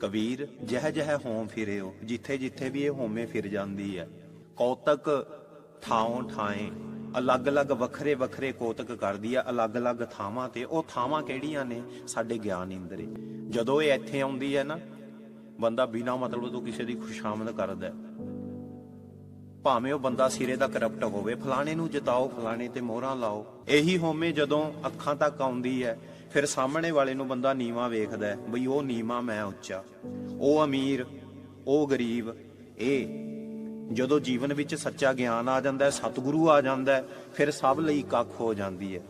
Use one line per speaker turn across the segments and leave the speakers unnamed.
ਕਬੀਰ ਜਹ ਜਹ ਹੋਮ ਫਿਰਿਓ, ਜਿੱਥੇ ਜਿੱਥੇ ਵੀ ਇਹ ਹੋਮੇ ਫਿਰ ਜਾਂਦੀ ਹੈ। ਕੌਤਕ ਥਾਉ ਠਾਏ ਅਲੱਗ-ਅਲੱਗ ਵੱਖਰੇ ਵੱਖਰੇ ਕੋਤਕ ਕਰਦੀ ਆ ਅਲੱਗ-ਅਲੱਗ ਥਾਵਾਂ ਤੇ। ਉਹ ਥਾਵਾਂ ਕਿਹੜੀਆਂ ਨੇ? ਸਾਡੇ ਗਿਆਨ ਇੰਦਰੀ। ਜਦੋਂ ਇਹ ਇੱਥੇ ਆਉਂਦੀ ਹੈ ਨਾ, ਬੰਦਾ ਬਿਨਾ ਮਤਲਬ ਤੋਂ ਕਿਸੇ ਦੀ ਖੁਸ਼ਾਮਦ ਕਰਦਾ ਭਾਵੇਂ ਉਹ ਬੰਦਾ ਸਿਰੇ ਦਾ ਕਰਪਟ ਹੋਵੇ, ਫਲਾਣੇ ਨੂੰ ਜਿਤਾਓ, ਫਲਾਣੇ ਤੇ ਮੋਹਰਾਂ ਲਾਓ। ਇਹੀ ਹੋਮੇ ਜਦੋਂ ਅੱਖਾਂ ਤੱਕ ਆਉਂਦੀ ਹੈ ਫਿਰ ਸਾਹਮਣੇ ਵਾਲੇ ਨੂੰ ਬੰਦਾ ਨੀਵਾ ਵੇਖਦਾ ਹੈ, ਬਈ ਉਹ ਨੀਵਾ ਮੈਂ ਉੱਚਾ। ਉਹ ਅਮੀਰ, ਉਹ ਗਰੀਬ, ਇਹ ਜਦੋਂ ਜੀਵਨ ਵਿੱਚ ਸੱਚਾ ਗਿਆਨ ਆ ਜਾਂਦਾ ਹੈ, ਸਤਿਗੁਰੂ ਆ ਜਾਂਦਾ ਹੈ, ਫਿਰ ਸਭ ਲਈ ਕੱਖ ਹੋ ਜਾਂਦੀ ਹੈ।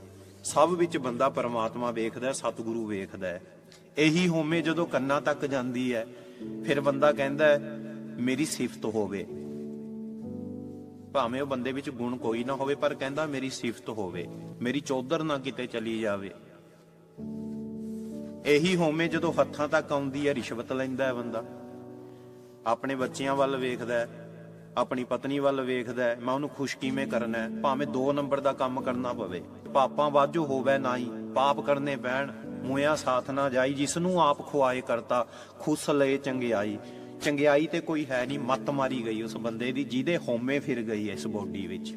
ਸਭ ਵਿੱਚ ਬੰਦਾ ਪਰਮਾਤਮਾ ਵੇਖਦਾ ਹੈ, ਸਤਿਗੁਰੂ ਵੇਖਦਾ ਹੈ। ਇਹੀ ਹੋਮੇ ਜਦੋਂ ਕੰਨਾਂ ਤੱਕ ਜਾਂਦੀ ਹੈ, ਫਿਰ ਬੰਦਾ ਕਹਿੰਦਾ ਹੈ, ਮੇਰੀ ਸਿਫਤ ਹੋਵੇ। ਭਾਵੇਂ ਉਹ ਬੰਦੇ ਵਿੱਚ ਗੁਣ ਕੋਈ ਨਾ ਹੋਵੇ, ਪਰ ਕਹਿੰਦਾ, ਮੇਰੀ ਸਿਫਤ ਹੋਵੇ। ਮੇਰੀ ਚੌਧਰ ਨਾ ਕਿਤੇ ਚਲੀ ਜਾਵੇ। ਇਹੀ ਹੋਮੇ ਜਦੋਂ ਹੱਥਾਂ ਤੱਕ ਆਉਂਦੀ ਹੈ, ਰਿਸ਼ਵਤ ਲੈਂਦਾ ਹੈ ਬੰਦਾ। ਆਪਣੇ ਬੱਚਿਆਂ ਵੱਲ ਵੇਖਦਾ ਹੈ, ਆਪਣੀ ਪਤਨੀ ਵੱਲ ਵੇਖਦਾ ਹੈ, ਮੈਂ ਉਹਨੂੰ ਖੁਸ਼ ਕਿਵੇਂ ਕਰਨਾ ਹੈ, ਭਾਵੇਂ 2 ਨੰਬਰ ਦਾ ਕੰਮ ਕਰਨਾ ਪਵੇ। ਪਾਪਾਂ ਵਾਜੋ ਹੋਵੇ ਨਾਈ ਪਾਪ ਕਰਨੇ ਪੈਣ, ਮੁਇਆ ਸਾਥ ਨਾ ਜਾਈ ਜਿਸ ਨੂੰ ਆਪ ਖੁਆਏ ਕਰਤਾ, ਖੁਸ ਲਏ ਚੰਗਿਆਈ। ਚੰਗਿਆਈ ਤੇ ਕੋਈ ਹੈ ਨਹੀਂ, ਮੱਤ ਮਾਰੀ ਗਈ ਉਸ ਬੰਦੇ ਦੀ, ਜਿਹਦੇ ਹੋਮੇ ਫਿਰ ਗਈ ਇਸ ਬੋਡੀ ਵਿੱਚ।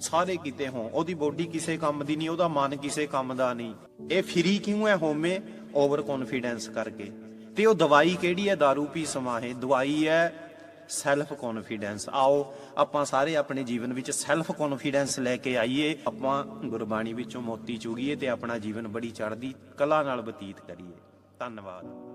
ਸਾਰੇ ਕਿਤੇ ਹੋ ਉਹਦੀ ਬੋਡੀ ਕਿਸੇ ਕੰਮ ਦੀ ਨਹੀਂ, ਉਹਦਾ ਮਨ ਕਿਸੇ ਕੰਮ ਦਾ ਨਹੀਂ। ਇਹ ਫਰੀ ਕਿਉਂ ਹੈ ਹੋਮੇ? ਓਵਰ ਕੌਨਫੀਡੈਂਸ ਕਰਕੇ। ਤੇ ਉਹ ਦਵਾਈ ਕਿਹੜੀ ਹੈ? दारू ਪੀ ਸਮਾਹੇ ਦਵਾਈ ਹੈ ਸੈਲਫ ਕੌਨਫੀਡੈਂਸ ਆਓ, ਆਪਾਂ ਸਾਰੇ ਆਪਣੇ ਜੀਵਨ ਵਿੱਚ ਸੈਲਫ ਕੌਨਫੀਡੈਂਸ ਲੈ ਕੇ ਆਈਏ। ਆਪਾਂ ਗੁਰਬਾਣੀ ਵਿੱਚੋਂ ਮੋਤੀ ਚੁਗੀਏ ਤੇ ਆਪਣਾ ਜੀਵਨ ਬੜੀ ਚੜ੍ਹਦੀ ਕਲਾ ਨਾਲ ਬਤੀਤ ਕਰੀਏ। ਧੰਨਵਾਦ।